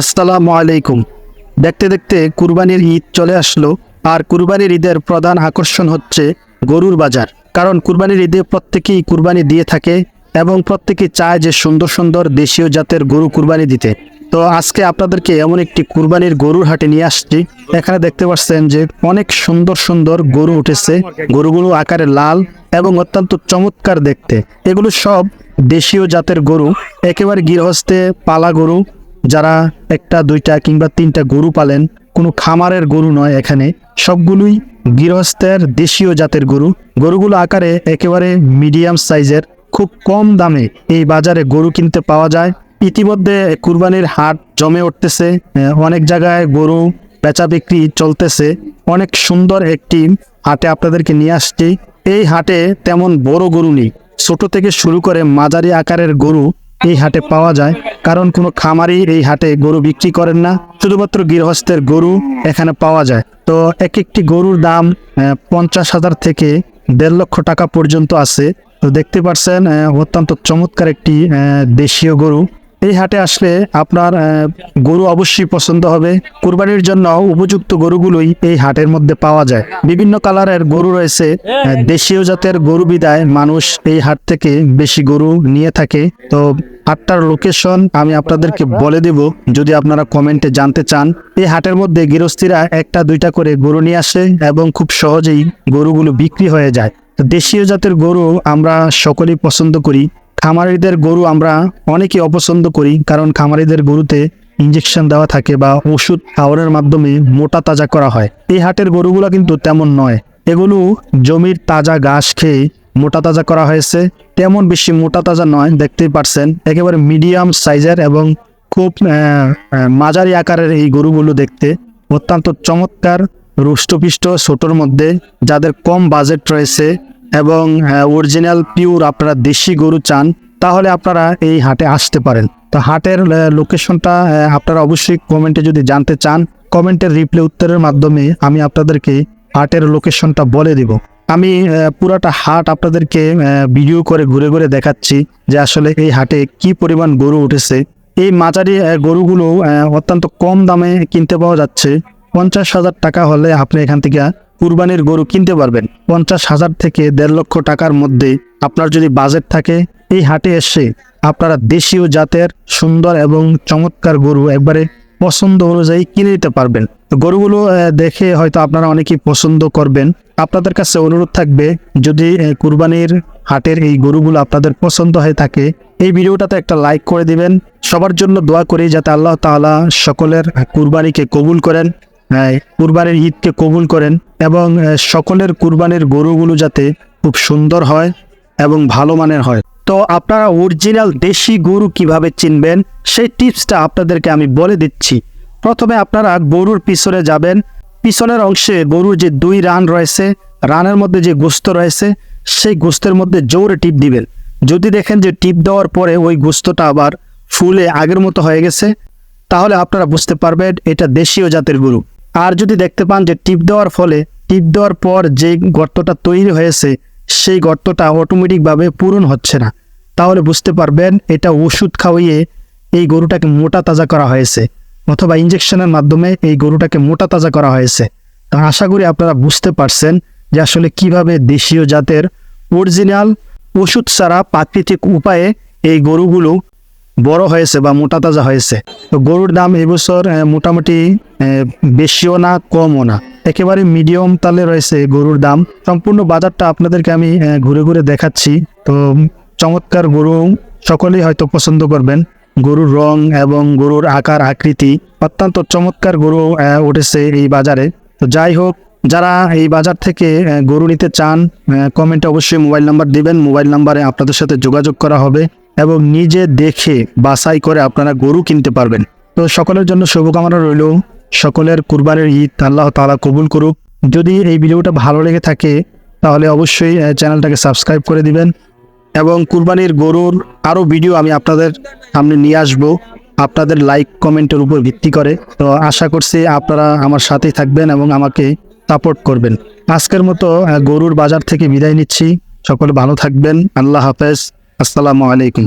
আসসালামু আলাইকুম। দেখতে দেখতে কুরবানির ঈদ চলে আসলো আর কুরবানির ঈদের প্রধান আকর্ষণ হচ্ছে গরুর বাজার। কারণ কুরবানির ঈদে প্রত্যেকেই কুরবানি দিয়ে থাকে এবং প্রত্যেকেই চায় যে সুন্দর সুন্দর দেশীয় জাতের গরু কুরবানি দিতে। তো আজকে আপনাদেরকে এমন একটি কুরবানির গরুর হাটে নিয়ে আসছি। এখানে দেখতে পাচ্ছেন যে অনেক সুন্দর সুন্দর গরু উঠেছে। গরুগুলো আকারে লাল এবং অত্যন্ত চমৎকার দেখতে। এগুলো সব দেশীয় জাতের গরু। একেবারে গৃহস্থে পালা গরু। যারা একটা, দুইটা কিংবা তিনটা গরু পালেন, কোনো খামারের গরু নয় এখানে। সবগুলোই গৃহস্থের দেশীয় জাতের গরু। গরুগুলো আকারে একেবারে মিডিয়াম সাইজের, খুব কম দামে এই বাজারে গরু কিনতে পাওয়া যায়। ইতিমধ্যে কুরবানির হাট জমে উঠতেছে অনেক জায়গায় গরু বেচা বিক্রি চলতেছে। অনেক সুন্দর একটি হাটে আপনাদেরকে নিয়ে আসছি। এই হাটে তেমন বড় গরু নেই। ছোট থেকে শুরু করে মাঝারি আকারের গরু এই হাটে পাওয়া যায়। কারণ কোনো খামারি এই হাটে গরু বিক্রি করেন না। শুধুমাত্র গৃহস্থের গরু এখানে পাওয়া যায়। তো এক একটি গরুর দাম পঞ্চাশ হাজার থেকে দেড় লক্ষ টাকা পর্যন্ত আছে। তো দেখতে পাচ্ছেন অত্যন্ত চমৎকার একটি দেশীয় গরু। এই হাটে আসলে আপনার গরু অবশ্যই পছন্দ হবে। কুরবানির জন্য উপযুক্ত গরুগুলোই এই হাটের মধ্যে পাওয়া যায়। বিভিন্ন কালারের গরু রয়েছে দেশীয় জাতের গরু বিদায় মানুষ এই হাট থেকে বেশি গরু নিয়ে থাকে। তো হাটটার লোকেশন আমি আপনাদেরকে বলে দেব, যদি আপনারা কমেন্টে জানতে চান। এই হাটের মধ্যে গৃহস্থীরা একটা, দুইটা করে গরু নিয়ে আসে এবং খুব সহজেই গরুগুলো বিক্রি হয়ে যায়। দেশীয় জাতের গরু আমরা সকলেই পছন্দ করি। খামারিদের গরু আমরা অনেকেই অপছন্দ করি, কারণ খামারিদের গরুতে ইঞ্জেকশন দেওয়া থাকে বা ওষুধ খাওয়ানোর মাধ্যমে মোটা তাজা করা হয়। এই হাটের গরুগুলো কিন্তু তেমন নয়। এগুলো জমির তাজা ঘাস খেয়ে মোটা তাজা করা হয়েছে। তেমন বেশি মোটা তাজা নয়, দেখতেই পারছেন। একেবারে মিডিয়াম সাইজের এবং খুব মাঝারি আকারের এই গরুগুলো দেখতে অত্যন্ত চমৎকার, রুষ্টপিষ্ট, ছোটোর মধ্যে। যাদের কম বাজেট রয়েছে এবং অরিজিনাল পিওর আপনারা দেশি গরু চান, তাহলে আপনারা এই হাটে আসতে পারেন। তো হাটের লোকেশনটা আপনারা অবশ্যই কমেন্টে যদি জানতে চান কমেন্টের রিপ্লে উত্তরের মাধ্যমে আমি আপনাদেরকে হাটের লোকেশনটা বলে দিব। আমি পুরাটা হাট আপনাদেরকে ভিডিও করে ঘুরে ঘুরে দেখাচ্ছি যে আসলে এই হাটে কি পরিমাণ গরু উঠেছে। এই মাঝারি গরুগুলো অত্যন্ত কম দামে কিনতে পাওয়া যাচ্ছে। পঞ্চাশ হাজার টাকা হলে আপনি এখান থেকে কুরবানির গরু কিনতে পারবেন। পঞ্চাশ হাজার থেকে দেড় লক্ষ টাকার মধ্যে আপনার যদি বাজেট থাকে, এই হাটে এসে আপনারা দেশীয় জাতের সুন্দর এবং চমৎকার গরু একবারে পছন্দ অনুযায়ী কিনে নিতে পারবেন। গরুগুলো দেখে হয়তো আপনারা অনেকেই পছন্দ করবেন। আপনাদের কাছে অনুরোধ থাকবে, যদি কুরবানির হাটের এই গরুগুলো আপনাদের পছন্দ হয়ে থাকে, এই ভিডিওটাতে একটা লাইক করে দিবেন। সবার জন্য দোয়া করি যাতে আল্লাহ তাআলা সকলের কুরবানিকে কবুল করেন। কুরবানির ঈদকে কবুল করেন এবং সকলের কুরবানির গরুগুলো যাতে খুব সুন্দর হয় এবং ভালো মানের হয়। তো আপনারা অরিজিনাল দেশি গরু কীভাবে চিনবেন, সেই টিপসটা আপনাদেরকে আমি বলে দিচ্ছি। প্রথমে আপনারা গরুর পিছনে যাবেন। পিছনের অংশে গরুর যে দুই রান রয়েছে, রানের মধ্যে যে গোস্ত রয়েছে, সেই গোস্তের মধ্যে জোরে টিপ দিবেন। যদি দেখেন যে টিপ দেওয়ার পরে ওই গোস্তটা আবার ফুলে আগের মতো হয়ে গেছে, তাহলে আপনারা বুঝতে পারবেন এটা দেশীয় জাতের গরু। আর যদি দেখতে পান যে টিপ দেওয়ার ফলে, টিপ দেওয়ার পর যে গর্তটা তৈরি হয়েছে, সেই গর্তটা অটোমেটিকভাবে পূরণ হচ্ছে না। তাহলে বুঝতে পারবেন এটা ওষুধ খাওয়িয়ে এই গরুটাকে মোটা তাজা করা হয়েছে, অথবা ইঞ্জেকশনের মাধ্যমে এই গরুটাকে মোটা তাজা করা হয়েছে। তো আশা করি আপনারা বুঝতে পারছেন যে আসলে কীভাবে দেশীয় জাতের অরিজিনাল ওষুধ ছাড়া প্রাকৃতিক উপায়ে এই গরুগুলো বড় হয়েছে বা মোটা তাজা হয়েছে। তো গরুর দাম এবছর মোটামুটি বেশিও না, কমও না। একেবারে মিডিয়াম তালে রয়েছে গরুর দাম। সম্পূর্ণ বাজারটা আপনাদেরকে আমি ঘুরে ঘুরে দেখাচ্ছি। তো চমৎকার গরু সকলেই হয়তো পছন্দ করবেন। গরুর রং এবং গরুর আকার, আকৃতি অত্যন্ত চমৎকার গরু উঠেছে এই বাজারে। তো যাই হোক, যারা এই বাজার থেকে গরু নিতে চান কমেন্টে অবশ্যই মোবাইল নাম্বার দিবেন। মোবাইল নাম্বারে আপনাদের সাথে যোগাযোগ করা হবে। এবং নিজে দেখে বাছাই করে আপনারা গরু কিনতে পারবেন। তো সকলের জন্য শুভকামনা রইল। সকলের কুরবানির ঈদ আল্লাহ তাআলা কবুল করুক। যদি এই ভিডিওটা ভালো লেগে থাকে, তাহলে অবশ্যই চ্যানেলটাকে সাবস্ক্রাইব করে দিবেন। এবং কুরবানির গরুর আরও ভিডিও আমি আপনাদের সামনে নিয়ে আসব। আপনাদের লাইক, কমেন্টের উপর ভিত্তি করে। তো আশা করছি আপনারা আমার সাথেই থাকবেন এবং আমাকে সাপোর্ট করবেন। আজকের মতো গরুর বাজার থেকে বিদায় নিচ্ছি। সকলে ভালো থাকবেন। আল্লাহ হাফেজ। আসসালামু আলাইকুম।